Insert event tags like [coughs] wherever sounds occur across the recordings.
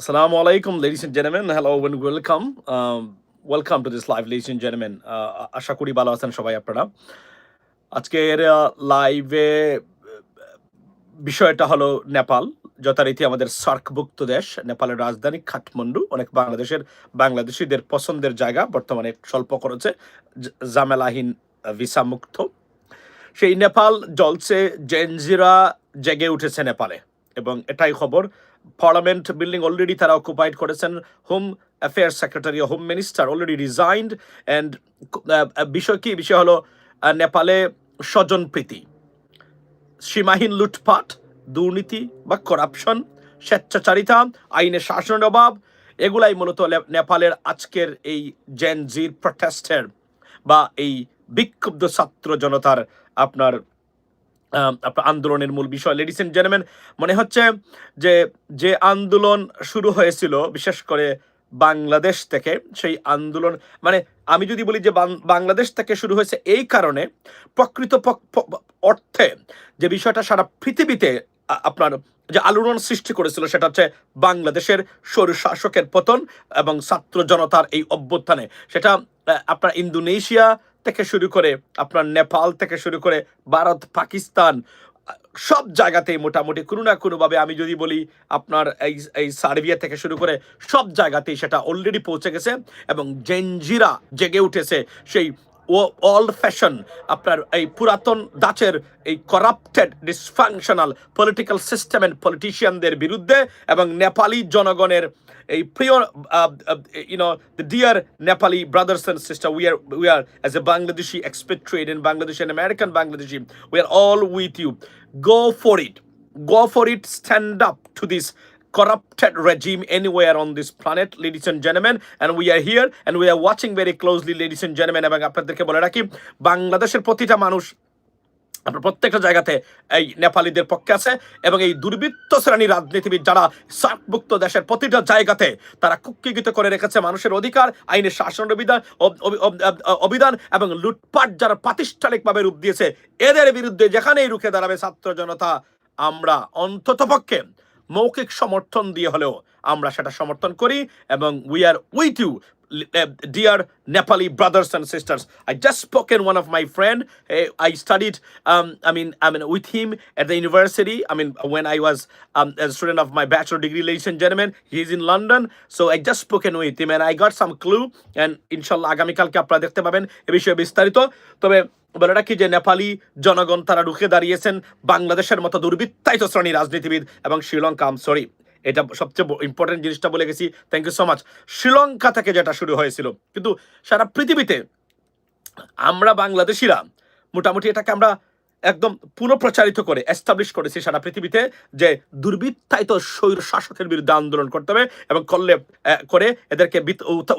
Assalamu alaikum, ladies and gentlemen. Hello and welcome. Um, welcome to this live, ladies and gentlemen. Uh, আশা করি ভালো আছেন সবাই আপনারা আজকের লাইভে বিষয়টা হলো নেপাল যথারীতি আমাদের সার্কভুক্ত দেশ নেপালের রাজধানী কাঠমান্ডু অনেক বাংলাদেশের বাংলাদেশিদের পছন্দের জায়গা বর্তমানে স্বল্প খরচে জ- ঝামেলাহীন ভিসা মুক্ত সেই নেপাল জলসে জেনজিরা জেগে উঠেছে নেপালে এবং এটাই খবর পার্লামেন্ট বিল্ডিং অলরেডি তারা অকুপাইড করেছেন। Home affair secretary home minister already resigned. And বিষয় কি? বিষয় হলো নেপালে স্বজন প্রীতি। সীমাহীন লুটপাট, দুর্নীতি বা করাপশন স্বেচ্ছাচারিতা, আইনের শাসনের অভাব, এগুলাই মূলত নেপালের আজকের এই জেনজির প্রটেস্টের বা এই বিক্ষুব্ধ ছাত্র জনতার আপনার আপনার আন্দোলনের মূল বিষয়। লেডিস এন্ড জেন্টলম্যান মনে হচ্ছে যে যে আন্দোলন শুরু হয়েছিল, বিশেষ করে বাংলাদেশ থেকে, সেই আন্দোলন মানে আমি যদি বলি যে বাংলাদেশ থেকে শুরু হয়েছে এই কারণে, প্রকৃত অর্থে যে বিষয়টা সারা পৃথিবীতে আপনার যে আলোড়ন সৃষ্টি করেছিল, সেটা হচ্ছে বাংলাদেশের স্বৈর শাসকের পতন এবং ছাত্র জনতার এই অভ্যুত্থানে। সেটা আপনার ইন্দোনেশিয়া থেকে শুরু করে আপনার নেপাল থেকে শুরু করে ভারত, পাকিস্তান, সব জায়গাতেই মোটামুটি কোনো না কোনোভাবে আমি যদি বলি আপনার এই এই সার্বিয়া থেকে শুরু করে সব জায়গাতেই সেটা অলরেডি পৌঁছে গেছে এবং জেনজিরা জেগে উঠেছে সেই ও অল ফ্যাশন আপনার এই পুরাতন দাচের এই corrupted dysfunctional political system and পলিটিশিয়ানদের বিরুদ্ধে এবং নেপালি জনগণের এই প্রিয় you know the dear Nepali brothers and sisters we are we are as a Bangladeshi expatriate in Bangladesh and American Bangladeshi we are all with you go for it go for it stand up to this corrupted regime anywhere on this planet, ladies and gentlemen. And we are here and we are watching very closely, ladies and gentlemen, এবং আপনাদেরকে বলে রাখি, বাংলাদেশের প্রতিটা মানুষ আপনার প্রত্যেকটা জায়গাতে এই নেপালিদের পক্ষে আছে এবং এই দুর্বৃত্ত শ্রেণি রাজনীতিবিদ যারা সার্কভুক্ত দেশের প্রতিটা জায়গাতে তারা কুক্ষিগত করে রেখেছে মানুষের অধিকার, আইনের শাসন অভিধান অভিধান এবং লুটপাট যারা প্রাতিষ্ঠানিকভাবে রূপ দিয়েছে, এদের বিরুদ্ধে যেখানেই রুখে দাঁড়াবে ছাত্র জনতা, আমরা অন্ততপক্ষে মৌখিক সমর্থন দিয়ে হলেও আমরা সেটা সমর্থন করি এবং we are with you dear Nepali brothers and sisters. I just spoken one of my friend. eh, I studied. Um, I mean, I mean, with him at the university. I mean, when I was um, a student of my bachelor degree, ladies and gentlemen, he's in London. So I just spoken with him, and I got some clue. And inshallah, আগামীকালকে আপনারা দেখতে পাবেন এ বিষয়ে বিস্তারিত তবে বলে রাখি যে নেপালি জনগণ তারা রুখে দাঁড়িয়েছেন বাংলাদেশের মতো দুর্বৃত্তায়িত শ্রেণি রাজনীতিবিদ এবং শ্রীলঙ্কা, আম সরি এটা সবচেয়ে ইম্পর্টেন্ট জিনিসটা বলে গেছি। Thank you so much Sri Lanka থেকে যেটা শুরু হয়েছিল, কিন্তু সারা পৃথিবীতে আমরা বাংলাদেশিরা মোটামুটি এটাকে আমরা একদম পুনঃপ্রচারিত করে এস্টাবলিশ করেছি সারা পৃথিবীতে যে দুর্বৃত্তায়িত স্বৈর শাসকের বিরুদ্ধে আন্দোলন করতে হবে এবং করলে করে এদেরকে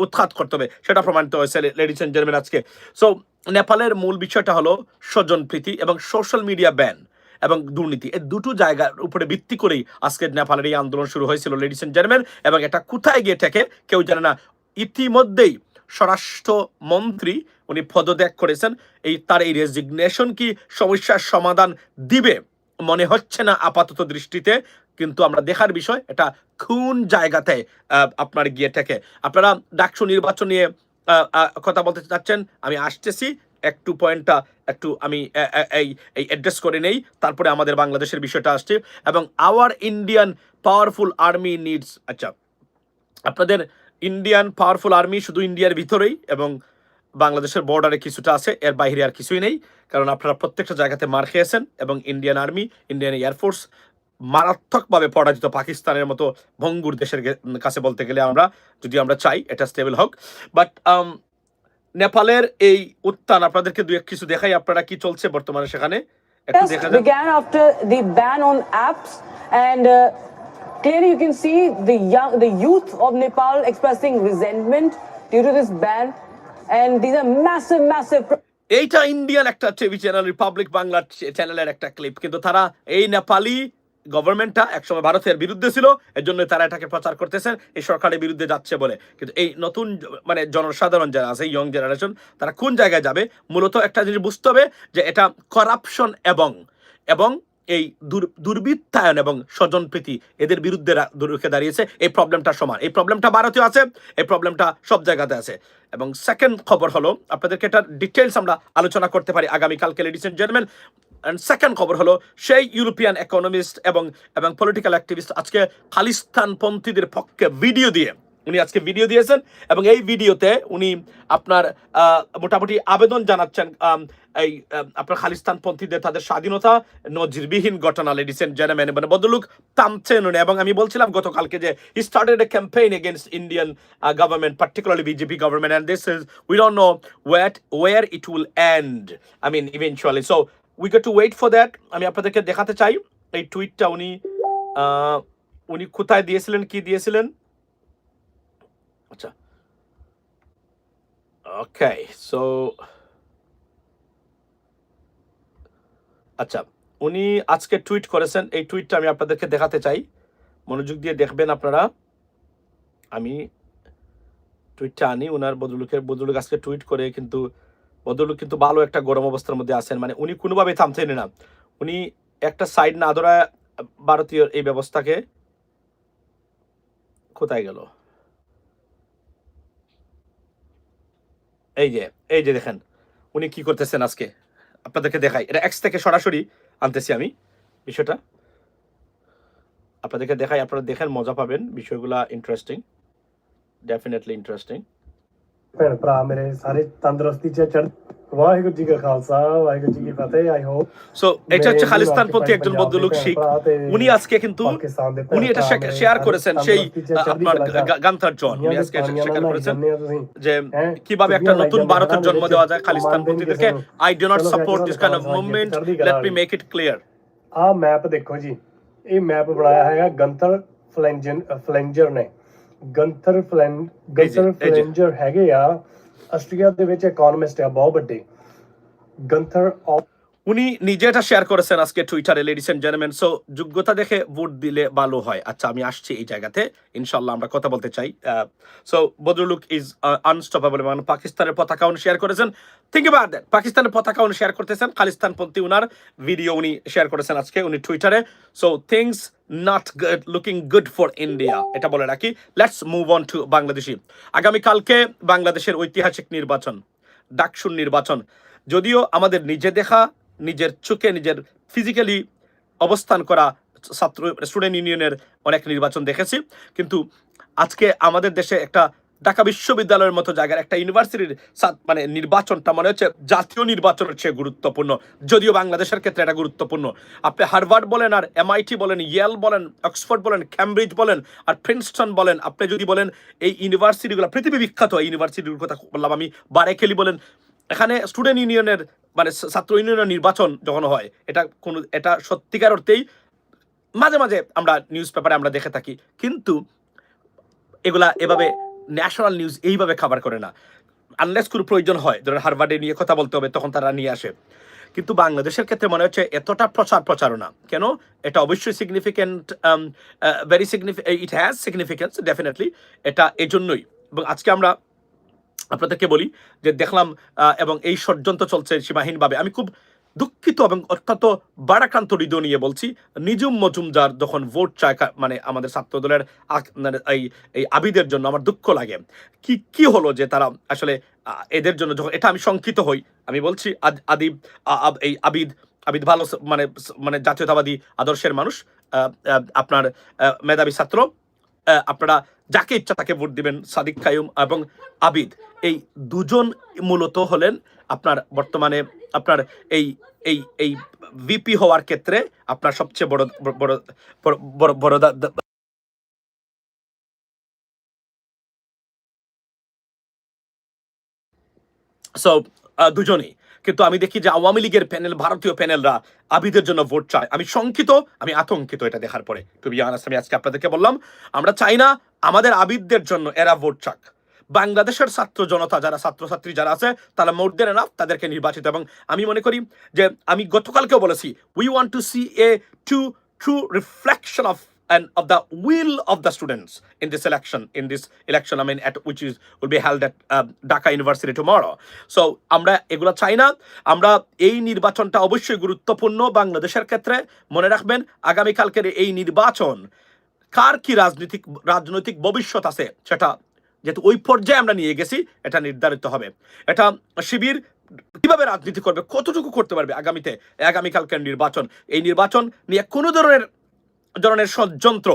উৎখাত করতে হবে। সেটা প্রমাণিত হয়েছে লেডিস এন্ড জেন্টলম্যান আজকে। সো নেপালের মূল বিষয়টা হলো স্বজন প্রীতি এবং সোশ্যাল মিডিয়া ব্যান এবং দুর্নীতি। এই দুটো জায়গার উপরে ভিত্তি করেই আজকে নেপালের এই আন্দোলন শুরু হয়েছিল লেডিস এন্ড জেন্টলম্যান এবং এটা কোথায় গিয়ে ঠেকে কেউ জানে না। ইতিমধ্যেই স্বরাষ্ট্র মন্ত্রী উনি পদত্যাগ করেছেন। এই তার এই রেজিগনেশন কি সমস্যার সমাধান দিবে মনে হচ্ছে না আপাতত দৃষ্টিতে, কিন্তু আমরা দেখার বিষয়, এটা কোন জায়গাতে আপনার গিয়ে ঠেকে আপনারা ডাকসু নির্বাচন নিয়ে কথা বলতে চাচ্ছেন, আমি আসতেছি। একটু পয়েন্টটা, একটু আমি এই এই অ্যাড্রেস করে নেই, তারপরে আমাদের বাংলাদেশের বিষয়টা আসছে এবং our Indian powerful army needs আচ্ছা আপনাদের ইন্ডিয়ান পাওয়ারফুল আর্মি শুধু ইন্ডিয়ার ভিতরেই এবং বাংলাদেশের বর্ডারে কিছুটা আছে, এর বাইরে আর কিছুই নেই, কারণ আপনারা প্রত্যেকটা জায়গাতে মার খেয়েছেন এবং ইন্ডিয়ান আর্মি ইন্ডিয়ান এয়ারফোর্স মারাত্মকভাবে পরাজিত পাকিস্তানের মতো ভঙ্গুর দেশের কাছে বলতে গেলে আমরা যদি আমরা চাই এটা স্টেবল হোক বাট নেপালের এই উত্থান আপনাদেরকে দু এক কিছু দেখাই আপনারা কি চলছে বর্তমানে সেখানে একটু Protest দেখা যাক began after the ban on apps, and uh, clearly you can see the young, the youth of Nepal expressing resentment due to this ban. And these are massive, massive. এইটা ইন্ডিয়ান একটা TV channel Republic Bangla চ্যানেলের একটা clip কিন্তু তারা এই নেপালি গভর্নমেন্টটা একসময় ভারতের বিরুদ্ধে ছিল এর জন্য তারা এটাকে প্রচার করতেছেন এই সরকারের বিরুদ্ধে যাচ্ছে বলে। কিন্তু এই নতুন মানে জনসাধারণ যারা আছে ইয়ং জেনারেশন তারা কোন জায়গায় যাবে? মূলত একটা জিনিস বুঝতে হবে যে এটা করাপশন এবং এবং এই দুর্বৃত্তায়ন এবং স্বজনপ্রীতি এদের বিরুদ্ধে রুখে দাঁড়িয়েছে। এই প্রবলেমটা সমান। এই প্রবলেমটা ভারতীয় আছে, এই প্রবলেমটা সব জায়গাতে আছে। এবং সেকেন্ড খবর হলো, আপনাদেরকে এটা ডিটেলস আমরা আলোচনা করতে পারি আগামীকালকে ladies and gentleman and second খবর হলো, সেই ইউরোপিয়ান ইকোনমিস্ট এবং এবং পলিটিক্যাল অ্যাক্টিভিস্ট আজকে খালিস্তানপন্থীদের পক্ষে ভিডিও দিয়ে, উনি আজকে ভিডিও দিয়েছেন এবং এই ভিডিওতে উনি আপনার মোটামুটি আবেদন জানাচ্ছেন এই আপনার খালিস্তানপন্থীদের তাদের স্বাধীনতা নজিরবিহীন ঘটনা লেডিস এন্ড জেন্টলম্যান মানে বদলুক থামছেন উনি। এবং আমি বলছিলাম গতকালকে যে started a campaign against Indian government particularly BJP government and this is we don't know what war it will end I mean eventually so we get to wait for that আমি আপনাদেরকে দেখাতে চাই। এই টুইটটা উনি উনি কোথায় দিয়েছিলেন, কি দিয়েছিলেন? আচ্ছা। ওকে সো আচ্ছা উনি আজকে টুইট করেছেন। এই টুইটটা আমি আপনাদেরকে দেখাতে চাই। মনোযোগ দিয়ে দেখবেন আপনারা। আমি টুইটটা আনি ওনার বদলুকের, বদলুক আজকে টুইট করে, কিন্তু বদলুক কিন্তু ভালো একটা গরম অবস্থার মধ্যে আছেন। মানে উনি কোনোভাবেই থামছেন না। উনি একটা সাইড না ধরা ভারতীয় এই ব্যবস্থাকে কোথায় গেল? এই যে এই যে দেখেন, উনি কি করতেছেন আজকে? আপনাদেরকে দেখাই। এটা এক্স থেকে সরাসরি আনতেছি আমি বিষয়টা। আপনাদেরকে দেখাই, আপনারা দেখেন, মজা পাবেন। বিষয়গুলা ইন্টারেস্টিং ডেফিনেটলি ইন্টারেস্টিং ਭੈਣ ਭਰਾ ਮੇਰੇ ਸਾਰੇ ਤੰਦਰੁਸਤੀ ਚ ਚੜ੍ਹ ਵਾਹਿਗੁਰੂ ਜੀ ਕਾ ਖਾਲਸਾ ਵਾਹਿਗੁਰੂ ਜੀ ਕੀ ਫਤਿਹ আই হোপ সো এটা হচ্ছে খালিস্তানপন্থী একজন ভদ্রলোক শিখ উনি আজকে কিন্তু পাকিস্তান ਦੇ উনি এটা শেয়ার করেছেন সেই আহ, আপনার গা- গান্থার জন উনি আজকে শেয়ার করেছেন যে কিভাবে একটা নতুন ভারতের জন্ম দেওয়া যায় খালিস্তানপন্থীদেরকে I do not support this kind of movement let me make it clear ਆ ਮੈਪ ਦੇਖੋ ਜੀ ਇਹ ਮੈਪ ਬਣਾਇਆ ਹੈਗਾ ਗੰਤਰ ਫਲੈਂਜਨ ਫਲੈਂਜਰ ਨੇ ਗੰਥਰ ਫਲੈਂਡ ਗੰਥਰ ਫਲੈਂਜਰ ਹੈਗੇ ਆ। ਆਸਟਰੀਆ ਦੇ ਵਿੱਚ ਇਕਨੋਮਿਸਟ ਆ ਬਹੁਤ ਵੱਡੇ। ਗੰਥਰ ਆਫ উনি নিজে এটা শেয়ার করেছেন আজকে টুইটারে লেডিস এন্ড জেন্টলম্যান সো যোগ্যতা দেখে ভোট দিলে ভালো হয়। আচ্ছা আমি আসছি এই জায়গাতে। ইনশাল্লাহ আমরা কথা বলতে চাই। সো বদরুলুক ইজ আনস্টপেবল মানে পাকিস্তানের পতাকা উনি শেয়ার করেছেন। থিঙ্ক অ্যাবাউট দ্যাট পাকিস্তানের পতাকা উনি শেয়ার করতেছেন। খালিস্তানপন্থী উনার ভিডিও উনি শেয়ার করেছেন আজকে উনি টুইটারে so things not good looking good for India এটা বলে রাখি। Let's move on to Bangladeshi আগামীকালকে বাংলাদেশের ঐতিহাসিক নির্বাচন, ডাকসুর নির্বাচন। যদিও আমাদের নিজে দেখা নিজের চোখে নিজের ফিজিক্যালি অবস্থান করা ছাত্র স্টুডেন্ট ইউনিয়নের অনেক নির্বাচন দেখেছি। কিন্তু আজকে আমাদের দেশে একটা ঢাকা বিশ্ববিদ্যালয়ের মতো জায়গার একটা ইউনিভার্সিটির মানে নির্বাচনটা মনে হচ্ছে জাতীয় নির্বাচনের চেয়ে গুরুত্বপূর্ণ। যদিও বাংলাদেশের ক্ষেত্রে এটা গুরুত্বপূর্ণ। আপনি হার্ভার্ড বলেন আর এমআইটি বলেন ইয়েল বলেন অক্সফোর্ড বলেন ক্যামব্রিজ বলেন আর প্রিন্সটন বলেন, আপনি যদি বলেন এই ইউনিভার্সিটিগুলো পৃথিবী বিখ্যাত, এই ইউনিভার্সিটির কথা বললাম আমি। বারেখেলি বলেন এখানে স্টুডেন্ট ইউনিয়নের মানে ছাত্র ইউনিয়নের নির্বাচন যখন হয়, এটা কোনো, এটা সত্যিকার অর্থেই মাঝে মাঝে আমরা নিউজ পেপারে আমরা দেখে থাকি। কিন্তু এগুলা এভাবে ন্যাশনাল নিউজ এইভাবে খাবার করে না। আনলেস কোনো প্রয়োজন হয়, ধরেন হারভার্ডে নিয়ে কথা বলতে হবে, তখন তারা নিয়ে আসে। কিন্তু বাংলাদেশের ক্ষেত্রে মনে হচ্ছে এতটা প্রচার প্রচারণা। কেন? এটা অবশ্যই significant very সিগনিফি it has significance definitely এটা এজন্যই। এবং আজকে আমরা আপনাদেরকে বলি যে দেখলাম এবং এই ষড়যন্ত্র চলছে সীমাহীনভাবে। আমি খুব দুঃখিত এবং অত্যন্ত বারাক্রান্ত হৃদয় নিয়ে বলছি, নিজুম মজুমদার যখন ভোট চায় মানে আমাদের ছাত্র দলের মানে এই এই আবিদের জন্য আমার দুঃখ লাগে। কি কি হলো যে তারা আসলে এদের জন্য যখন, এটা আমি শঙ্কিত হই। আমি বলছি, আদ- আদিব এই আবিদ আবিদ ভালো মানে মানে জাতীয়তাবাদী আদর্শের মানুষ আপনার মেধাবী ছাত্র আপনারা যাকে ইচ্ছা তাকে ভোট দিবেন সাদিক কায়ুম এবং আবিদ। এই দুজন মূলত হলেন আপনার বর্তমানে আপনার এই এই এই ভিপি হওয়ার ক্ষেত্রে আপনার সবচেয়ে বড় বড় বড় বড় সো দুজনেই। কিন্তু আমি দেখি যে আওয়ামী লীগের প্যানেল ভারতীয় প্যানেলরা আবিদের জন্য ভোট চায়। আমি শঙ্কিত, আমি আতঙ্কিত এটা দেখার পরে। টু বি আমি আজকে আপনাদেরকে বললাম, আমরা চাই না আমাদের আবিদদের জন্য এরা ভোট চাক। বাংলাদেশের ছাত্র জনতা যারা ছাত্রছাত্রী যারা আছে তারা মোর দেন এনাফ তাদেরকে নির্বাচিত। এবং আমি মনে করি যে আমি গতকালকেও বলেছি we want to see a to true reflection of and of the will of the students in this election in this election i mean at which is will be held at uh, dhaka university tomorrow. So আমরা এগুলো চাই না। আমরা এই নির্বাচনটা অবশ্যই গুরুত্বপূর্ণ বাংলাদেশের ক্ষেত্রে। মনে রাখবেন আগামীকালকের এই নির্বাচন কার কি রাজনৈতিক রাজনৈতিক ভবিষ্যৎ আছে সেটা যেহেতু ওই পর্যায়ে আমরা নিয়ে গেছি, এটা নির্ধারিত হবে। এটা শিবির কীভাবে রাজনীতি করবে, কতটুকু করতে পারবে আগামীতে, আগামীকালকের নির্বাচন? এই নির্বাচন নিয়ে কোনো ধরনের ধরনের ষড়যন্ত্র,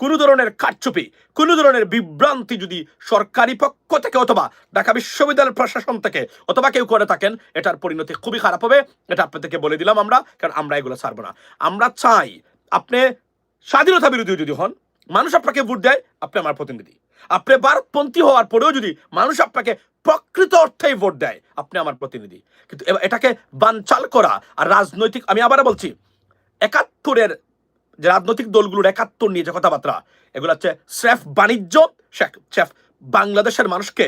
কোনো ধরনের কারচুপি, কোনো ধরনের বিভ্রান্তি যদি সরকারি পক্ষ থেকে অথবা ঢাকা বিশ্ববিদ্যালয়ের প্রশাসন থেকে অথবা কেউ করে থাকেন, এটার পরিণতি খুবই খারাপ হবে। এটা আপনাদেরকে বলে দিলাম আমরা, কারণ আমরা এগুলো ছাড়বো না। আমরা চাই আপনি স্বাধীনতা বিরোধী যদি হন, মানুষ আপনাকে ভোট দেয়, আপনি আমার প্রতিনিধি। আপনি ভারতপন্থী হওয়ার পরেও যদি মানুষ আপনাকে প্রকৃত অর্থেই ভোট দেয়, আপনি আমার প্রতিনিধি। কিন্তু এটাকে বানচাল করা আর রাজনৈতিক, আমি আবার বলছি, একাত্তরের যে রাজনৈতিক দলগুলোর একাত্তর নিয়ে যে কথাবার্তা, এগুলো হচ্ছে স্রেফ বাণিজ্য, স্রেফ বাংলাদেশের মানুষকে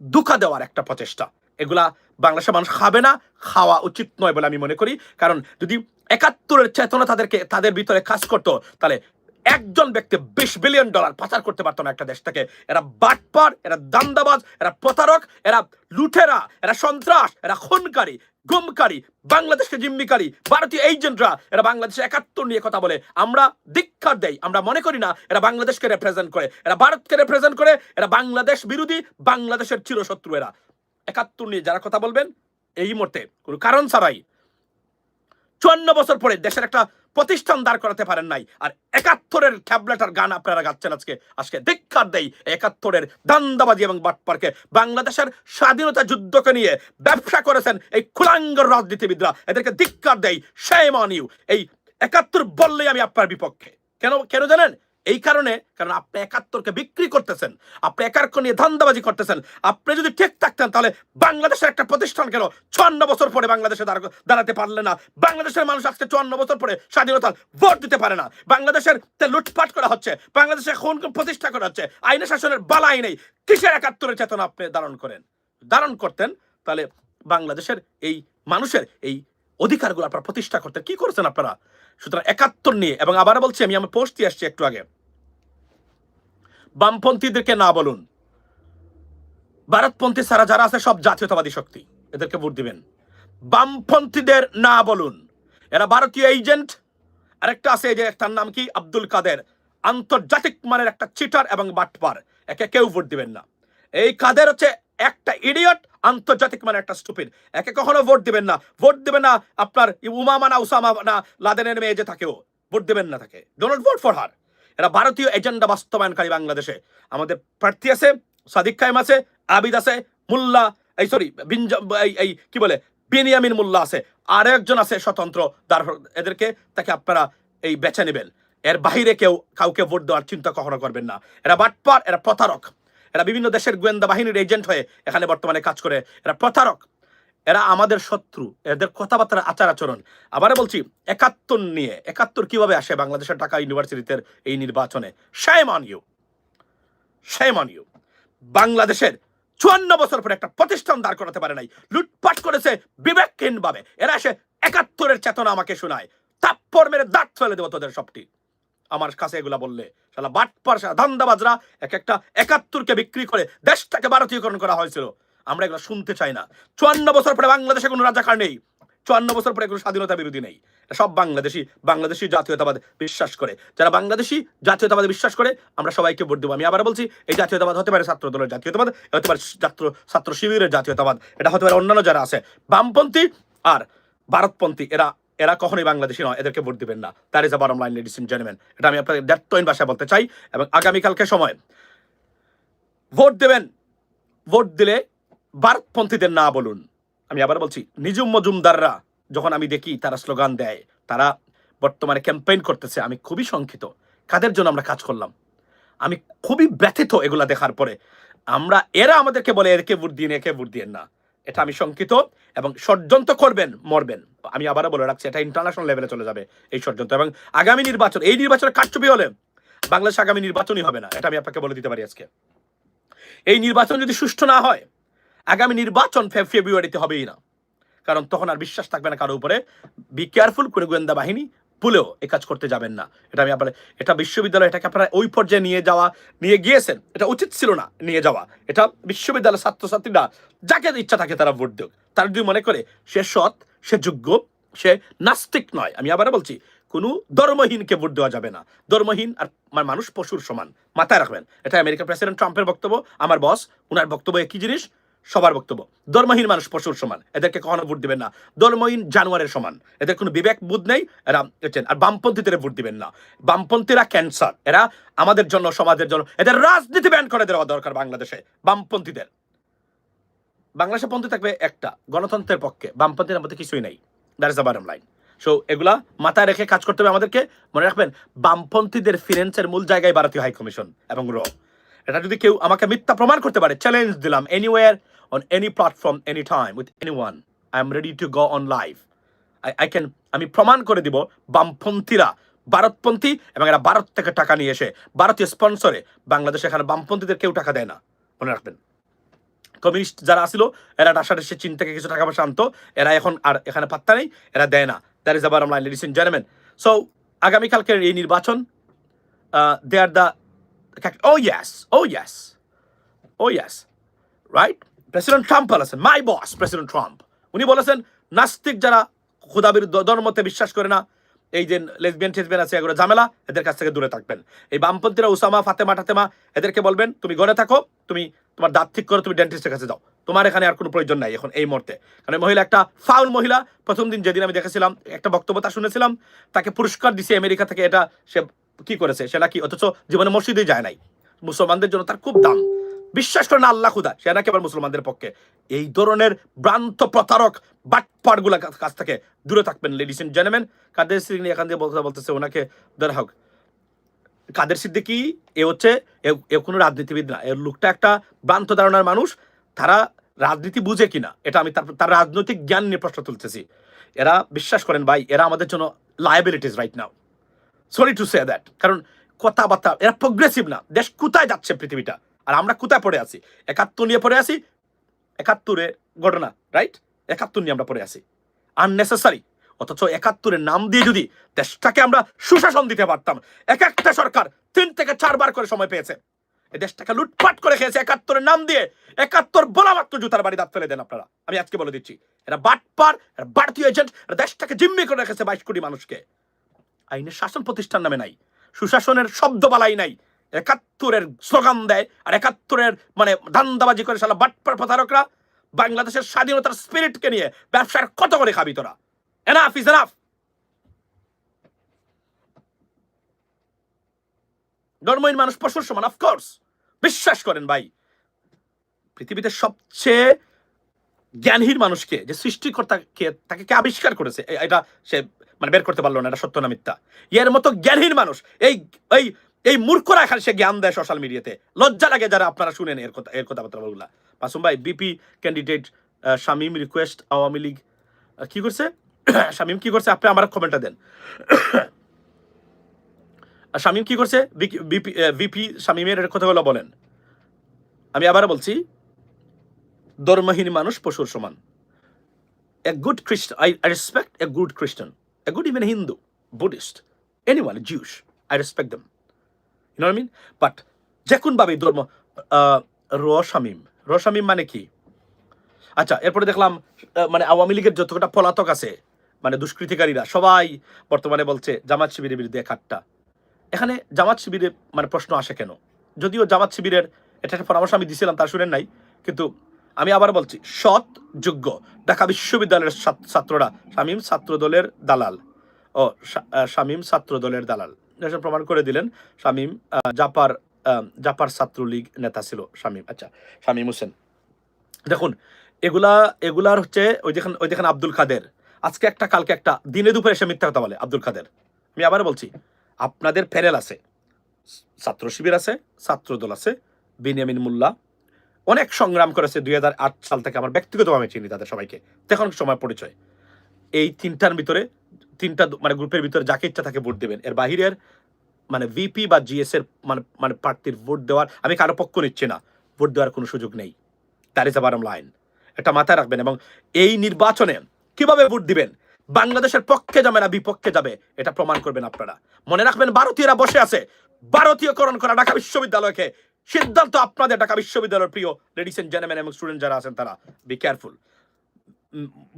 দুঃখা দেওয়ার একটা প্রচেষ্টা। এগুলা বাংলাদেশের মানুষ খাবে না, খাওয়া উচিত নয় বলে আমি মনে করি। কারণ যদি একাত্তরের চেতনা তাদেরকে, তাদের ভিতরে কাজ করতো। তাহলে একজন ব্যক্তি বিশ বিলিয়ন ডলার পাচার করতে পারতো না একটা দেশ থেকে। এরা বাটপার, এরা দান্দাবাজ, এরা প্রতারক, এরা লুঠেরা এরা সন্ত্রাস, এরা খুনকারী, গুমকারী, বাংলাদেশকে জিম্মিকারী, ভারতীয় এজেন্টরা। এরা বাংলাদেশে একাত্তর নিয়ে কথা বলে। আমরা ধিক্ষার দেই, আমরা মনে করি না, এরা বাংলাদেশকে রেপ্রেজেন্ট করে। এরা ভারতকে রেপ্রেজেন্ট করে, এরা বাংলাদেশ বিরোধী, বাংলাদেশের চিরশত্রু এরা। একাত্তর নিয়ে যারা কথা বলবেন, এই মুহূর্তে কোনো কারণ ছাড়াই চুয়ান্ন বছর পরে দেশের একটা প্রতিষ্ঠান দাঁড় করাতে পারেন নাই। আর একাত্তরের ট্যাবলেটার গান আপনারা গাচ্ছেন আজকে। আজকে ধিক্ষার দেয় একাত্তরের দান্দাবাজি এবং বাটপার্কে বাংলাদেশের স্বাধীনতা যুদ্ধকে নিয়ে ব্যবসা করেছেন এই কুলাঙ্গর রাজনীতিবিদরা। এদেরকে ধিক্ষার দেয় সে you এই একাত্তর বললেই আমি আপনার বিপক্ষে। কেন কেন জানেন? এই কারণে, কারণ আপনি একাত্তরকে বিক্রি করতেছেন, আপনি একাত্তর নিয়ে ধান্দাবাজি করতেছেন, আপনি যদি ঠিক থাকতেন, তাহলে বাংলাদেশের একটা প্রতিষ্ঠান কেন চুয়ান্ন বছর পরে বাংলাদেশে দাঁড়াতে পারলে না? বাংলাদেশের মানুষ আজকে চুয়ান্ন বছর পরে স্বাধীনতা ভোট দিতে পারে না। বাংলাদেশের লুটপাট করা হচ্ছে, বাংলাদেশে খুন প্রতিষ্ঠা করা হচ্ছে আইনে শাসনের বালাই নেই। কিসের একাত্তরের চেতনা আপনি ধারণ করেন? ধারণ করতেন, তাহলে বাংলাদেশের এই মানুষের এই অধিকারগুলো আপনারা প্রতিষ্ঠা করতেন কি করছেন আপনারা? সুতরাং একাত্তর নিয়ে, এবং আবার বলছি, আমি আমার পোস্ট দিয়ে আসছি একটু আগে। বামপন্থীদেরকে না বলুন। ভারতপন্থী সারা যারা আছে, সব জাতীয়তাবাদী শক্তি। এদেরকে ভোট দিবেন। বামপন্থীদের না বলুন। এরা ভারতীয় এজেন্ট। আরেকটা আছে যে তার নাম কি? আব্দুল কাদের। আন্তর্জাতিক মানের একটা চিটার এবং বাটপার। একে কেউ ভোট দিবেন না। এই কাদের হচ্ছে একটা ইডিয়ট আন্তর্জাতিক মানে একটা স্টুপিড একে কখনো ভোট দিবেন না। ভোট দিবেন না আপনার উমামা না, উসামা না, লাদেনের মেয়ে যে থাকেও ভোট দিবেন না তাকে। ডোন্ট ভোট ফর হার এরা ভারতীয় এজেন্ডা বাস্তবায়নকারী বাংলাদেশে। আমাদের প্রার্থী আছে, সাদিক কায়েম আছে, আবিদ আছে, মুল্লা, এই সরি এই কি বলে, বেনিয়ামিন মুল্লা আছে। আর একজন আছে স্বতন্ত্র দার- এদেরকে, তাকে আপনারা এই বেছে নেবেন। এর বাহিরে কেউ কাউকে ভোট দেওয়ার চিন্তা কখনো করবেন না। এরা বাটপার, এরা প্রতারক। এরা বিভিন্ন দেশের গোয়েন্দা বাহিনীর এজেন্ট হয়ে এখানে বর্তমানে কাজ করে। এরা প্রতারক। এরা আমাদের শত্রু। এদের কথাবার্তার আচার আচরণ। আবার বলছি, একাত্তর নিয়ে। একাত্তর কীভাবে আসে বাংলাদেশের ঢাকা ইউনিভার্সিটিতে এই নির্বাচনে? On you. বাংলাদেশের চুয়ান্ন বছর পরে একটা প্রতিষ্ঠান দাঁড় করাতে পারে নাই। লুটপাট করেছে বিবেকহীন ভাবে এরা এসে একাত্তরের চেতনা আমাকে শোনায়। তাপ্পর মেরে দাঁত ফেলে দেবো তোদের সবটি। আমার কাছে এগুলা বললে। শালা বাটপার শালা ধান্দাবাজরা এক একটা একাত্তরকে বিক্রি করে দেশটাকে ভারতীয়করণ করা হয়েছিল। আমরা এগুলো শুনতে চাই না। চুয়ান্ন বছর পরে বাংলাদেশে কোনো রাজাকার নেই। চুয়ান্ন বছর পরে কোনো স্বাধীনতা বিরোধী নেই। সব বাংলাদেশি বাংলাদেশি জাতীয়তাবাদ বিশ্বাস করে। যারা বাংলাদেশি জাতীয়তাবাদে বিশ্বাস করে, আমরা সবাইকে ভোট দেবো। আমি আবার বলছি, এই জাতীয়তাবাদ হতে পারে ছাত্র দলের জাতীয়তাবাদ হতে পারে ছাত্র ছাত্র শিবিরের জাতীয়তাবাদ। এটা হতে পারে অন্যান্য যারা আছে। বামপন্থী আর ভারতপন্থী, এরা এরা কখনোই বাংলাদেশি নয়, এদেরকে ভোট দিবেন না। তার is a bottom line ladies and gentleman এটা আমি আপনাদের দ্যাট ভাষায় বলতে চাই এবং আগামীকালকে সময়। ভোট দেবেন, ভোট দিলে ভারতপন্থীদের না বলুন। আমি আবার বলছি, নিজুম মজুমদাররা যখন আমি দেখি তারা স্লোগান দেয়, তারা বর্তমানে ক্যাম্পেইন করতেছে, আমি খুবই শঙ্কিত। কাদের জন্য আমরা কাজ করলাম? আমি খুবই ব্যথিত এগুলা দেখার পরে। আমরা, এরা আমাদেরকে বলে একে ভোট দিন, একে ভোট দিয়েন না। এটা আমি শঙ্কিত এবং ষড়যন্ত্র করবেন, মরবেন। আমি আবারও বলে রাখছি, এটা ইন্টারন্যাশনাল লেভেলে চলে যাবে এই ষড়যন্ত্র এবং আগামী নির্বাচন, এই নির্বাচনে কারচুপি হলে বাংলাদেশ আগামী নির্বাচনই হবে না, এটা আমি আপনাকে বলে দিতে পারি আজকে। এই নির্বাচন যদি সুষ্ঠু না হয়, আগামী নির্বাচন ফেব্রুয়ারিতে হবেই না। কারণ তখন আর বিশ্বাস থাকবে না কারও উপরে। বি কেয়ারফুল কোনো গোয়েন্দা বাহিনী ভুলেও এই কাজ করতে যাবেন না। এটা আমি আপনার এটা বিশ্ববিদ্যালয়, এটাকে আপনারা ওই পর্যায়ে নিয়ে যাওয়া, নিয়ে গিয়েছেন, এটা উচিত ছিল না নিয়ে যাওয়া। এটা বিশ্ববিদ্যালয়ের ছাত্রছাত্রীরা যাকে ইচ্ছা থাকে তারা ভোট দেক তারা যদি মনে করে সে সৎ, সে যোগ্য, সে নাস্তিক নয়, আমি আবার বলছি, কোনো ধর্মহীনকে ভোট দেওয়া যাবে না। ধর্মহীন আর মানুষ পশুর সমান। মাথায় রাখবেন। এটা আমেরিকার প্রেসিডেন্ট ট্রাম্পের বক্তব্য, আমার বস ওনার বক্তব্য একই জিনিস সবার বক্তব্য। ধর্মহীন মানুষ পশুর সমান, এদেরকে কখনো ভোট দিবেন না। ধর্মহীন জানোয়ারের সমান, এদের কোনো বিবেক, বোধ নেই, এরা আর বামপন্থীদের ভোট দিবেন না। বামপন্থীরা ক্যান্সার, এরা আমাদের জন্য, সমাজের জন্য, এদের রাজনীতি ব্যান করে দেওয়া দরকার বাংলাদেশে, বামপন্থীদের। বাংলাদেশে পন্থী থাকবে একটা, গণতন্ত্রের পক্ষে বামপন্থীর মধ্যে কিছুই নাই। That is the bottom line so এগুলা মাথায় রেখে কাজ করতে হবে আমাদেরকে। মনে রাখবেন, বামপন্থীদের ফিরেন্সের মূল জায়গায় ভারতীয় হাই কমিশন এবং র। এটা যদি কেউ আমাকে মিথ্যা প্রমাণ করতে পারে চ্যালেঞ্জ দিলাম anywhere any platform any time with anyone I am ready to go on live I can আমি প্রমাণ করে দিব, বামপন্থীরা, ভারতপন্থী এবং এরা ভারত থেকে টাকা নিয়ে এসে, ভারতীয় স্পন্সরে বাংলাদেশে এখানে বামপন্থীদের কেউ টাকা দেয় না। মনে রাখবেন। কমিউনিস্ট যারা আসিল এরা ডাসাডাসি চীন থেকে কিছু টাকা পয়সা আনতো, এরা এখন আর এখানে পাত্তা নেই, এরা দেয় না। দ্যাট ইজ আবার লেডিস ইন জেন্টলম্যান সো আগামীকালকের এই নির্বাচন they are the oh yes oh yes oh yes right president Trump বলেছেন মাই বস প্রেসিডেন্ট ট্রাম্প উনি বলেছেন, নাস্তিক যারা খুদা বিরুদ্ধ ধর্মতে বিশ্বাস করে না, এই যে লেসবিয়ান টেসবিয়ান আছে, এগুলো ঝামেলা, এদের কাছ থেকে দূরে থাকবেন। এই বামপন্থীরা উসামা, ফাতেমা, টাতেমা, এদেরকে বলবেন, তুমি ঘরে থাকো, তুমি তোমার দাঁত ঠিক করে, তুমি ডেন্টিস্টের কাছে যাও। তোমার এখানে আর কোনো প্রয়োজন নাই এখন এই মুহূর্তে। কারণ মহিলা একটা ফাউল মহিলা। প্রথম দিন যেদিন আমি দেখেছিলাম, একটা বক্তব্য তা শুনেছিলাম, তাকে পুরস্কার দিছে আমেরিকা থেকে, এটা সে কি করেছে সেটা কি অথচ জীবনে মসজিদে যায় নাই। মুসলমানদের জন্য তার খুব দাম। বিশ্বাস করে না আল্লাহ খুদা, সে নাকি আবার মুসলমানদের পক্ষে। এই ধরনের ভ্রান্ত প্রতারক বাটপাড়গুলা কাছ থেকে দূরে থাকবেন ladies and gentleman Kader Siddiqui এখান দিয়ে বলতে বলতেছে ওনাকে, ধরা হোক। কাদের সিদ্দিকি, এ হচ্ছে, এ- এ কোনো রাজনীতিবিদ না। এর লোকটা একটা ভ্রান্ত ধারণার মানুষ। তারা রাজনীতি বুঝে কিনা, এটা আমি তার তার রাজনৈতিক জ্ঞান নিয়ে প্রশ্ন তুলতেছি। এরা বিশ্বাস করেন, ভাই, এরা আমাদের জন্য liabilities right now sorry to say that কারণ কথাবার্তা, এরা প্রোগ্রেসিভ না। দেশ কোথায় যাচ্ছে পৃথিবীটা? আর আমরা কোথায় পড়ে আছি? একাত্তর নিয়ে পড়ে আছি? একাত্তরের ঘটনা রাইট একাত্তর নিয়ে আমরা পড়ে আছি। আননেসেসারি অথচ একাত্তরের নাম দিয়ে যদি দেশটাকে আমরা সুশাসন দিতে পারতাম, এক একটা সরকার তিন থেকে চারবার করে সময় পেয়েছে। এই দেশটাকে লুটপাট করে খেয়েছে একাত্তরের নাম দিয়ে। একাত্তর বলা মাত্র জুতার বাড়ি দাঁত ফেলে দেন আপনারা। আমি আজকে বলে দিচ্ছি, এরা বাটপার, এরা ভারতীয় এজেন্ট এরা দেশটাকে জিম্মি করে রেখেছে বাইশ কোটি মানুষকে। আইনের শাসন প্রতিষ্ঠান নামে নাই, সুশাসনের শব্দ বালাই নাই। একাত্তরের স্লোগান দেয় আর একাত্তরের মানে ধান্দাবাজি করে সালা বাটপার প্রতারকরা বাংলাদেশের স্বাধীনতার স্পিরিটকে নিয়ে ব্যবসার কত করে খাবি তোরা? এনাফ ইজ এনাফ ধর্মহীন মানুষ পশুর সমান অফকোর্স বিশ্বাস করেন ভাই। পৃথিবীতে সবচেয়ে জ্ঞানহীন মানুষকে, যে সৃষ্টিকর্তাকে তাকে কে আবিষ্কার করেছে এটা সে মানে বের করতে পারল না, এটা সত্য না মিথ্যা। এর মতো জ্ঞানহীন মানুষ, এই এই এই মূর্খরা এখানে সে জ্ঞান দেয় সোশ্যাল মিডিয়াতে লজ্জা লাগে যারা আপনারা শুনেন এর কথা এর কথাবার্তা বলগুলা মাসুম ভাই BP candidate Shamim request Awami League কি করছে? [coughs] শামিম কি করছে? আপনি আমার কমেন্টটা দেন। [coughs] শামিম কি করছে? বিপি ভিপি শামিমের কথাগুলো বলেন। আমি আবার বলছি, ধর্মহীন মানুষ পশুর সমান। A good Christian I I respect a good Christian a good even Hindu Buddhist anyone Jews I respect them you know mean but যে কোনভাবে ধর্ম আহ, র শামিম র শামিম মানে কি? আচ্ছা এরপরে দেখলাম মানে আওয়ামী লীগের যতটা পলাতক আছে মানে দুষ্কৃতিকারীরা সবাই বর্তমানে বলছে জামাত শিবিরের বিরুদ্ধে হাট্টা এখানে জামাত শিবিরের মানে প্রশ্ন আসে কেন? যদিও জামাত শিবিরের এটা একটা পরামর্শ আমি দিয়েছিলাম তার শুনেন নাই কিন্তু আমি আবার বলছি সৎ যোগ্য ঢাকা বিশ্ববিদ্যালয়ের ছাত্ররা শামীম ছাত্র দলের দালাল ও শামীম ছাত্র দলের দালাল। প্রমাণ করে দিলেন শামীম জাপার জাপার ছাত্রলীগ নেতা ছিল শামীম। আচ্ছা শামীম হোসেন। দেখুন, এগুলা, এগুলার হচ্ছে ওই দেখেন ওই দেখেন আব্দুল কাদের। আজকে একটা, কালকে একটা, দিনে দুপুরে এসে মিথ্যা কথা বলে আব্দুল কাদের। আমি আবার বলছি, আপনাদের প্যানেল আছে, ছাত্র শিবির আছে ছাত্র দল আছে, বিনিয়ামিন মোল্লা। অনেক সংগ্রাম করেছে দুই হাজার আট সাল থেকে, আমার ব্যক্তিগতভাবে চিনি তাদের সবাইকে। তখন সময় পরিচয়। এই তিনটার ভিতরে তিনটা মানে গ্রুপের ভিতরে যাকে ইচ্ছা তাকে ভোট দেবেন। এর বাহিরের মানে ভিপি বা জিএস এর মানে মানে প্রার্থীর ভোট দেওয়ার, আমি কারও পক্ষ নিচ্ছি না। ভোট দেওয়ার কোনো সুযোগ নেই। That is a bottom line এটা মাথায় রাখবেন এবং এই নির্বাচনে কীভাবে ভোট দিবেন? বাংলাদেশের পক্ষে যাবে না বিপক্ষে যাবে? এটা প্রমাণ করবেন আপনারা। মনে রাখবেন ভারতীয়রা বসে আছে। ভারতীয়করণ করা ঢাকা বিশ্ববিদ্যালয়কে। সিদ্ধান্ত আপনাদের ঢাকা বিশ্ববিদ্যালয়ের প্রিয় লেডিস এন্ড জেন্টলম্যান এবং স্টুডেন্ট যারা আছেন তারা। বি কেয়ারফুল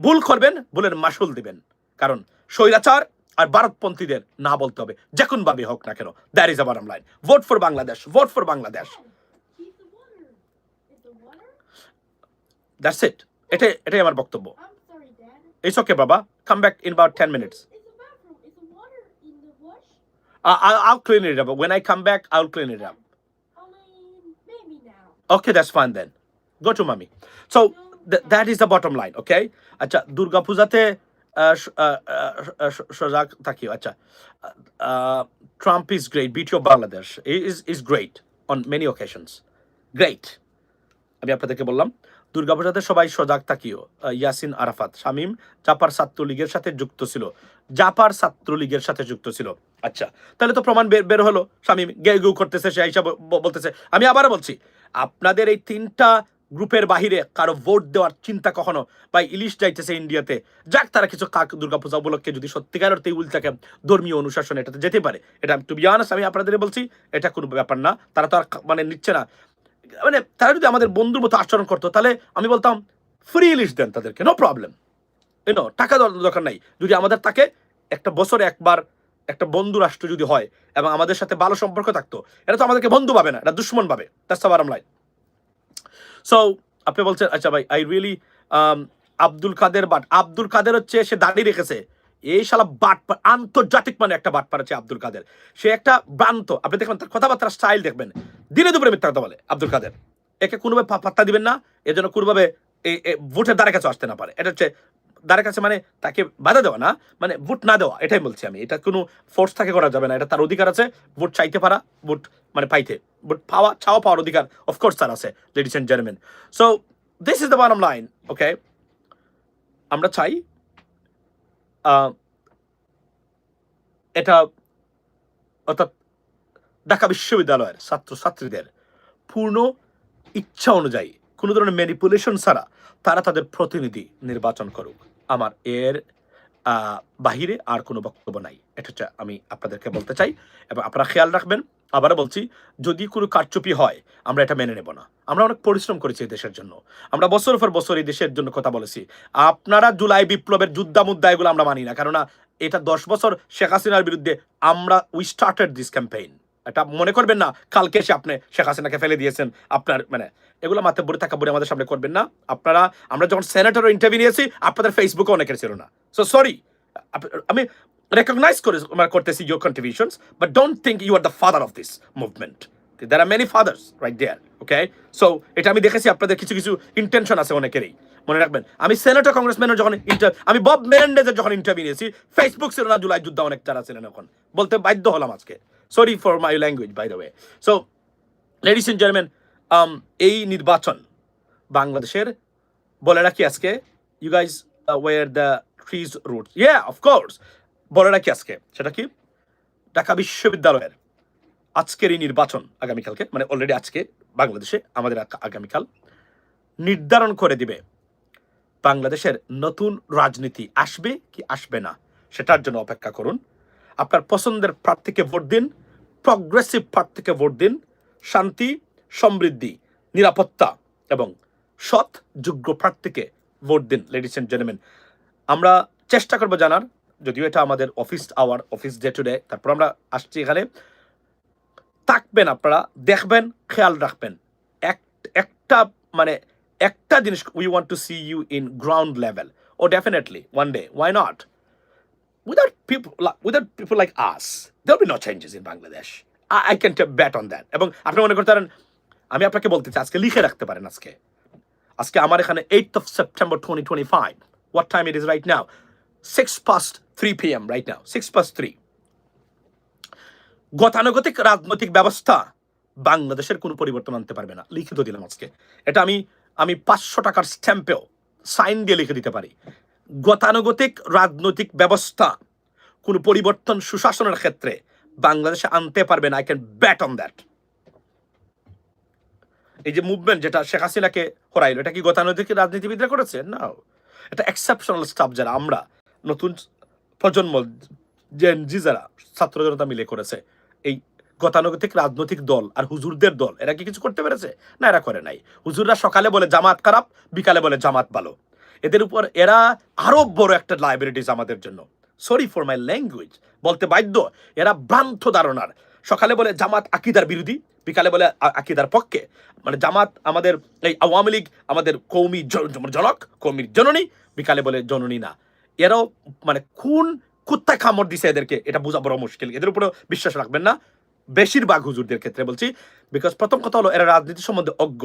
ভুল করবেন, ভুলের মাসুল দিবেন। কারণ স্বৈরাচার আর ভারতপন্থীদের না বলতে হবে, যে কোনভাবে হোক না কেন। দ্যাট ইজ আবার line vote for Bangladesh vote for Bangladesh that's it এটাই এটাই আমার বক্তব্য। ইটস ওকে বাবা। Come back in about ten minutes I'll clean it I come back I'll clean it okay that's fine then go to mummy so that is the line okay আচ্ছা দুর্গা পূজাতে সজাগ থাকিও আচ্ছা। ট্রাম্প ইজ গ্রেট বিটি of Bangladesh is is great on many occasions great আমি আপনাদেরকে বললাম, দুর্গাপূজাতে সবাই সজাগ থাকিও। ইয়াসিন আরাফাত, শামীম, জাপার ছাত্রলীগের সাথে যুক্ত ছিল। জাপার ছাত্রলীগের সাথে যুক্ত ছিল। আচ্ছা তাহলে তো প্রমাণ বের বের হলো। শামীম গে গেউ করতেছে, সে হিসাব বলতেছে। আমি আবারও বলছি, আপনাদের এই তিনটা গ্রুপের বাহিরে কারও ভোট দেওয়ার চিন্তা কখনো বা ইলিশ যাইতেছে ইন্ডিয়াতে? যাক, তারা কিছু কাক দুর্গাপূজা উপলক্ষে যদি সত্যিকার অর্থে উল থাকে ধর্মীয় অনুশাসন এটাতে যেতে পারে। এটা টু বি আমি আপনাদের বলছি, এটা কোনো ব্যাপার না। তারা তো আর মানে নিচ্ছে না। মানে তারা যদি আমাদের বন্ধুর মতো আচরণ করতো, তাহলে আমি বলতাম ফ্রি ইলিশ দেন তাদেরকে নো প্রবলেম ইউনো টাকা দরকার নাই। যদি আমাদের তাকে একটা বছরে একবার একটা বন্ধু রাষ্ট্র যদি হয় এবং আমাদের সাথে ভালো সম্পর্ক থাকতো, এটা তো আমাদেরকে বন্ধু পাবে না, এটা দুশ্মন পাবে দ্য বারাম লাইন সো আপনি বলছেন আচ্ছা ভাই I really Abdul Kader but Abdul Kader হচ্ছে, সে দাঁড়িয়ে রেখেছে। এই শালা বাট, আন্তর্জাতিক মানে একটা বাট আছে আব্দুল কাদের। সে একটা ভ্রান্ত, আপনি দেখবেন, তার কথাবার্তার স্টাইল দেখবেন। দিনে দুপুরে মিথ্যা কথা বলে আব্দুল কাদের। একে কোনোভাবে পাত্তা দিবেন না এজন্য কোনোভাবে এই ভোটের দ্বারা কাছে আসতে না পারে। এটা হচ্ছে দ্বারা কাছে মানে তাকে বাধা দেওয়া না মানে ভোট না দেওয়া, এটাই বলছি আমি। এটা কোনো ফোর্স থাকে করা যাবে না, এটা তার অধিকার আছে, ভোট চাইতে পারা, ভোট মানে পাইতে, ভোট পাওয়া, চাওয়া পাওয়ার অধিকার অফকোর্স তার আছে ladies and gentleman so this is the bottom line okay আমরা চাই এটা অর্থাৎ ঢাকা বিশ্ববিদ্যালয়ের ছাত্রছাত্রীদের পূর্ণ ইচ্ছা অনুযায়ী কোনো ধরনের ম্যানিপুলেশন ছাড়া তারা তাদের প্রতিনিধি নির্বাচন করুক। আমার এর বাহিরে আর কোনো বক্তব্য নাই। এটা হচ্ছে আমি আপনাদেরকে বলতে চাই এবং আপনারা খেয়াল রাখবেন। আবারও বলছি, যদি কোনো কারচুপি হয়, আমরা এটা মেনে নেব না। আমরা অনেক পরিশ্রম করেছি এই দেশের জন্য। আমরা বছর পর বছর এই দেশের জন্য কথা বলেছি। আপনারা জুলাই বিপ্লবের যুদ্ধা মুদ্রা এগুলো আমরা মানি না। কেননা, এটা দশ বছর শেখ হাসিনার বিরুদ্ধে আমরা উই স্টার্টেড দিস ক্যাম্পেইন এটা মনে করবেন না, কালকে এসে আপনি শেখ হাসিনাকে ফেলে দিয়েছেন। আপনার মানে এগুলো মাথায় বলে থাকা বলে আমাদের সামনে করবেন না। আপনারা, আমরা যখন সেনেটর ইন্টারভিউ নিয়েছি, আপনাদের ফেসবুকে অনেকের ছিল না। সো সরি আমি রেকগনাইজ করে মানে করতেছি your contributions but don't think you are the father of this movement there are many fathers right there okay so এটা আমি দেখেছি, আপনাদের কিছু কিছু ইন্টেনশন আছে অনেকেরই। মনে রাখবেন, আমি সেনেটর কংগ্রেসম্যানের যখন ইন্টার আমি বব মেরেন্ডেজের যখন ইন্টারভিউ নিয়েছি ফেসবুক ছিল না, জুলাই যুদ্ধ অনেক যারা ছিলেন এখন। বলতে বাধ্য হলাম আজকে। Sorry for my language by the way so ladies and gentleman এই নির্বাচন বাংলাদেশের, বলে রাখি আজকে you guys were the trees root yeah of course বলে রাখি আজকে, সেটা কি? ঢাকা বিশ্ববিদ্যালয়ের আজকের এই নির্বাচন আগামীকালকে মানে অলরেডি আজকে, বাংলাদেশে, আমাদের আগ- আগামীকাল, নির্ধারণ করে দিবে বাংলাদেশের নতুন রাজনীতি আসবে কি আসবে না, সেটার জন্য অপেক্ষা করুন। আপনার পছন্দের প্রার্থীকে ভোট দিন প্রগ্রেসিভ প্রার্থীকে ভোট দিন, শান্তি, সমৃদ্ধি, নিরাপত্তা এবং সৎ, যোগ্য প্রার্থীকে ভোট দিন লেডিস এন্ড জেন্টলম্যান আমরা চেষ্টা করব জানার, যদিও এটা আমাদের office hour office day to day তারপর আমরা আসছি এখানে। থাকবেন আপনারা, দেখবেন, খেয়াল রাখবেন। এক, একটা মানে একটা জিনিস we want to see you in ground level oh definitely one day why not without people like without people like us, there'll be no changes in Bangladesh. I, I can bet on that. এবং আপনি মনে করতে পারেন আমি আপনাকে বলতে চাই আজকে লিখে রাখতে পারেন আজকে। আজকে আমার এখানে eight of September twenty twenty five what time it is right now six past three P M right now six past three গতানুগতিক রাজনৈতিক ব্যবস্থা বাংলাদেশের কোনো পরিবর্তন আনতে পারবে না লিখিত দিলাম আজকে। এটা আমি আমি পাঁচশো টাকার স্ট্যাম্পেও সাইন দিয়ে লিখে দিতে পারি। গতানুগতিক রাজনৈতিক ব্যবস্থা। কোনো পরিবর্তন সুশাসনের ক্ষেত্রে বাংলাদেশে আনতে পারবে না I can bet on that এই যে মুভমেন্ট যেটা শেখ হাসিনাকে হরাইলো, এটা কি গতানুগতিক রাজনীতিবিদরা করেছে? না এটা এক্সেপশনাল স্টাফ যারা, আমরা নতুন প্রজন্ম জেন জি যারা, ছাত্র জনতা মিলে করেছে। এই গতানুগতিক রাজনৈতিক দল আর হুজুরদের দল, এরা কি কিছু করতে পেরেছে? না, এরা করে নাই। হুজুররা সকালে বলে, জামাত খারাপ, বিকালে বলে, জামাত ভালো। এদের উপর এরা আরও বড় একটা লাইবিলিটিস আমাদের জন্য। সরি ফর মাই ল্যাঙ্গুয়েজ বলতে বাধ্য, এরা ভ্রান্ত ধারণার। সকালে বলে জামাত আকিদার বিরোধী, বিকালে বলে আকিদার পক্ষে। মানে জামাত আমাদের, এই আওয়ামী লীগ আমাদের কৌমি জনক, কৌমির জননী, বিকালে বলে জননী না। এরাও মানে কোন কুত্তায় কামড় দিছে এদেরকে। এটা বোঝা বড় মুশকিল। এদের উপরেও বিশ্বাস রাখবেন না। বেশিরভাগ হুজুরদের ক্ষেত্রে বলছি বিকজ প্রথম কথা হলো, এরা রাজনীতি সম্বন্ধে অজ্ঞ।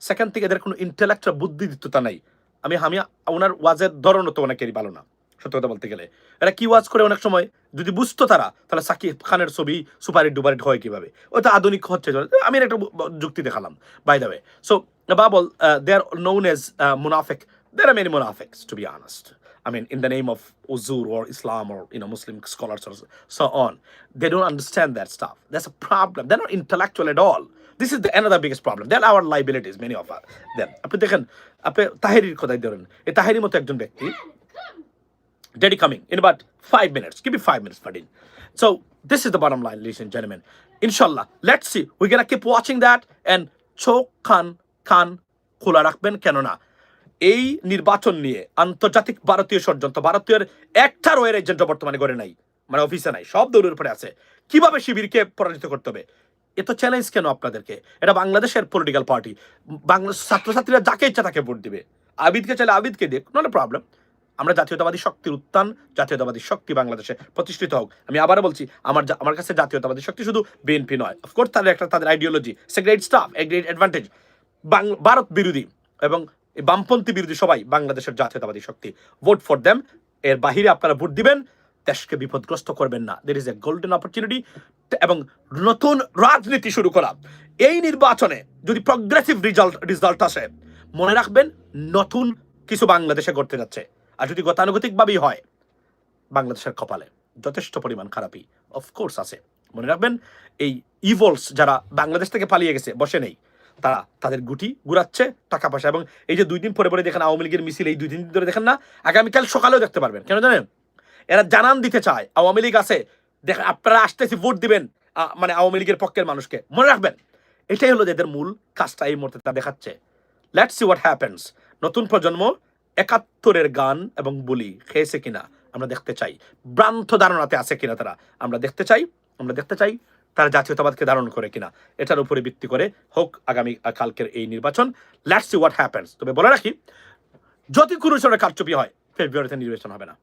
সেকেন্ড থেকে এদের কোনো ইন্টেলেকচুয়াল বুদ্ধিদীপ্ততা নাই। আমি আমি ওনার ওয়াজের ধরন তো অনেকেরই ভালো না, সত্য কথা বলতে গেলে। এরা কি ওয়াজ করে অনেক সময়? যদি বুঝতো তারা, তাহলে সাকিব খানের ছবি সুপারিট ডুপারিট হয় কীভাবে? ওই তো আধুনিক হচ্ছে। আমি একটা যুক্তি দেখালাম by the way so bubble they are known as মুনাফেক দে আর মেনি মুনাফেক্স to be আনস্ট I mean in the name of উজুর or Islam or you know Muslim scholars on they don't understand that stuff that's a problem they are intellectual at all this is the another biggest problem they're our liabilities many of us them আপনি দেখেন আপনি তাহেরির কথাই ধরেন এই তাহেরির মতো একজন ব্যক্তি in about five minutes. Give me five minutes, Fadil. So this is the bottom line, ladies and gentlemen. Inshallah, let's see. We're gonna keep watching that and চোখ কান কান খোলা রাখবেন কেননা এই নির্বাচন নিয়ে আন্তর্জাতিক ভারতীয় ষড়যন্ত্র ভারতীয়ের একটা রয়ের এজেন্ট বর্তমানে করে নাই মানে অফিসে নাই সব দৌড়ের উপরে আছে কীভাবে শিবিরকে পরাজিত করতে হবে এত চ্যালেঞ্জ কেন আপনাদেরকে? এটা বাংলাদেশের পলিটিক্যাল পার্টি বাংলা ছাত্রছাত্রীরা যাকে ইচ্ছা তাকে ভোট দিবে। আবিদকে চাইলে আবিদকে দিক নো প্রবলেম আমরা জাতীয়তাবাদী শক্তির উত্থান, জাতীয়তাবাদী শক্তি বাংলাদেশে প্রতিষ্ঠিত হোক। আমি আবারও বলছি, আমার আমার কাছে জাতীয়তাবাদী শক্তি শুধু বিএনপি নয়। অফকোর্স তাদের একটা, তাদের ideology say great stuff a great advantage Bharat বিরোধী এবং বামপন্থী বিরোধী সবাই বাংলাদেশের জাতীয়তাবাদী শক্তি ভোট ফর দেম এর বাহিরে আপনারা ভোট দিবেন। দেশকে বিপদগ্রস্ত করবেন না। There is a golden opportunity এবং নতুন রাজনীতি শুরু করা। এই নির্বাচনে যদি প্রগ্রেসিভ রেজাল্ট রেজাল্ট আসে, মনে রাখবেন নতুন কিছু বাংলাদেশে ঘটতে যাচ্ছে। আর যদি গতানুগতিকভাবেই হয়, বাংলাদেশের কপালে যথেষ্ট পরিমাণ খারাপই অফকোর্স আছে। মনে রাখবেন এই ইভলস যারা বাংলাদেশ থেকে পালিয়ে গেছে, বসে নেই, তারা তাদের গুটি গুড়াচ্ছে টাকা পয়সা। এবং এই যে দুই দিন পরে পরে দেখেন আওয়ামী লীগের মিছিল, এই দুই দিন ধরে দেখেন না, আগামীকাল সকালেও দেখতে পারবেন। কেন জানেন? এরা জানান দিতে চায়। আওয়ামী লীগ আছে দেখেন আপনারা আসতেছি, ভোট দিবেন। মানে আওয়ামী লীগের পক্ষের মানুষকে। মনে রাখবেন, এটাই হলো যে এদের মূল কাজটা এই মুহূর্তে তা দেখাচ্ছে। লেটস সি হোয়াট হ্যাপেন্স নতুন প্রজন্ম একাত্তরের গান এবং বলি খেয়েছে কিনা আমরা দেখতে চাই। ভ্রান্ত ধারণাতে আছে কিনা তারা? আমরা দেখতে চাই, আমরা দেখতে চাই তারা জাতীয়তাবাদকে ধারণ করে কিনা। এটার উপরে ভিত্তি করে হোক আগামী কালকের এই নির্বাচন। লেটস সি হোয়াট হ্যাপেন্স তবে বলে রাখি, যদি কোনো ধরনের কারচুপি হয় ফেব্রুয়ারিতে নির্বাচন হবে না।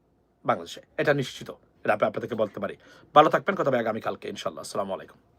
বাংলাদেশে। এটা নিশ্চিত। এটা আপনাদেরকে বলতে পারি। ভালো থাকবেন। কথা হবে আগামীকালকে ইনশাল্লাহ আসসালামু আলাইকুম।